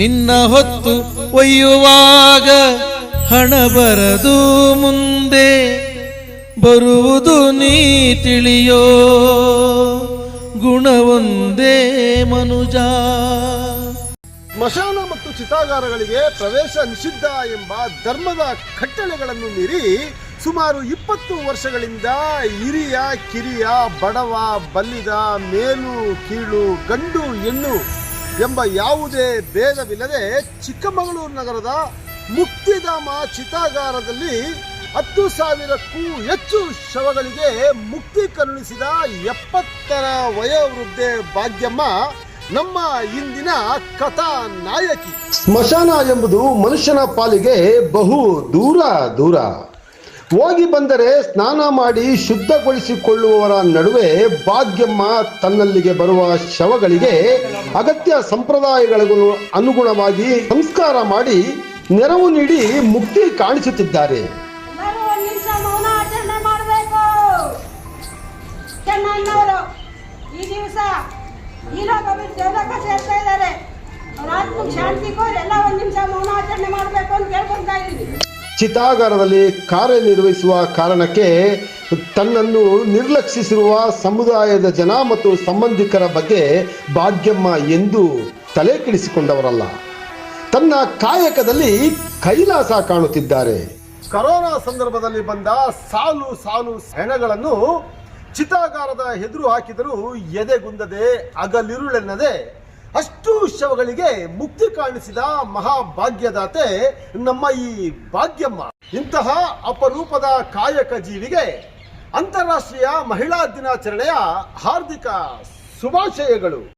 ನಿನ್ನ ಹೊತ್ತು ಒಯ್ಯುವಾಗ ಹಣ ಬರದು ಮುಂದೆ ಬರುವುದು ನೀ ತಿಳಿಯೋ ಗುಣವೊಂದೇ ಮನುಜ. ಸ್ಮಶಾನ ಮತ್ತು ಚಿತಾಗಾರಗಳಿಗೆ ಪ್ರವೇಶ ನಿಷಿದ್ಧ ಎಂಬ ಧರ್ಮದ ಕಟ್ಟಳೆಗಳನ್ನು ಮೀರಿ ಸುಮಾರು ಇಪ್ಪತ್ತು ವರ್ಷಗಳಿಂದ ಹಿರಿಯ, ಕಿರಿಯ, ಬಡವ, ಬಲ್ಲಿದ, ಮೇಲು, ಕೀಳು, ಗಂಡು, ಹೆಣ್ಣು ಎಂಬ ಯಾವುದೇ ಭೇದವಿಲ್ಲದೆ ಚಿಕ್ಕಮಗಳೂರು ನಗರದ ಮುಕ್ತಿಧಾಮ ಚಿತಾಗಾರದಲ್ಲಿ ಹತ್ತು ಸಾವಿರಕ್ಕೂ ಹೆಚ್ಚು ಶವಗಳಿಗೆ ಮುಕ್ತಿ ಕರುಣಿಸಿದ ಎಪ್ಪತ್ತರ ವಯೋವೃದ್ಧೆ ಭಾಗ್ಯಮ್ಮ ನಮ್ಮ ಇಂದಿನ ಕಥಾ ನಾಯಕಿ. ಸ್ಮಶಾನ ಎಂಬುದು ಮನುಷ್ಯನ ಪಾಲಿಗೆ ಬಹು ದೂರ ದೂರ. ಹೋಗಿ ಬಂದರೆ ಸ್ನಾನ ಮಾಡಿ ಶುದ್ಧಗೊಳಿಸಿಕೊಳ್ಳುವವರ ನಡುವೆ ಭಾಗ್ಯಮ್ಮ ತನ್ನಲ್ಲಿಗೆ ಬರುವ ಶವಗಳಿಗೆ ಅಗತ್ಯ ಸಂಪ್ರದಾಯಗಳಿಗೂ ಅನುಗುಣವಾಗಿ ಸಂಸ್ಕಾರ ಮಾಡಿ ನೆರವು ನೀಡಿ ಮುಕ್ತಿ ಕಾಣಿಸುತ್ತಿದ್ದಾರೆ. ಈ ದಿವಸ ಇದ್ದಾರೆ. ಚಿತಾಗಾರದಲ್ಲಿ ಕಾರ್ಯನಿರ್ವಹಿಸುವ ಕಾರಣಕ್ಕೆ ತನ್ನನ್ನು ನಿರ್ಲಕ್ಷಿಸಿರುವ ಸಮುದಾಯದ ಜನ ಮತ್ತು ಸಂಬಂಧಿಕರ ಬಗ್ಗೆ ಭಾಗ್ಯಮ್ಮ ಎಂದು ತಲೆ ಕೆಡಿಸಿಕೊಂಡವರಲ್ಲ. ತನ್ನ ಕಾಯಕದಲ್ಲಿ ಕೈಲಾಸ ಕಾಣುತ್ತಿದ್ದಾರೆ. ಕರೋನಾ ಸಂದರ್ಭದಲ್ಲಿ ಬಂದ ಸಾಲು ಸಾಲು ಹೆಣಗಳನ್ನು ಚಿತಾಗಾರದ ಎದುರು ಹಾಕಿದರೂ ಎದೆಗುಂದದೆ ಅಗಲಿರುಳೆನ್ನದೆ ಅಷ್ಟು ಶವಗಳಿಗೆ ಮುಕ್ತಿ ಕಾಣಿಸಿದ ಮಹಾಭಾಗ್ಯದಾತೆ ನಮ್ಮ ಈ ಭಾಗ್ಯಮ್ಮ. ಇಂತಹ ಅಪರೂಪದ ಕಾಯಕ ಜೀವಿಗೆ ಅಂತಾರಾಷ್ಟ್ರೀಯ ಮಹಿಳಾ ದಿನಾಚರಣೆಯ ಹಾರ್ದಿಕ ಶುಭಾಶಯಗಳು.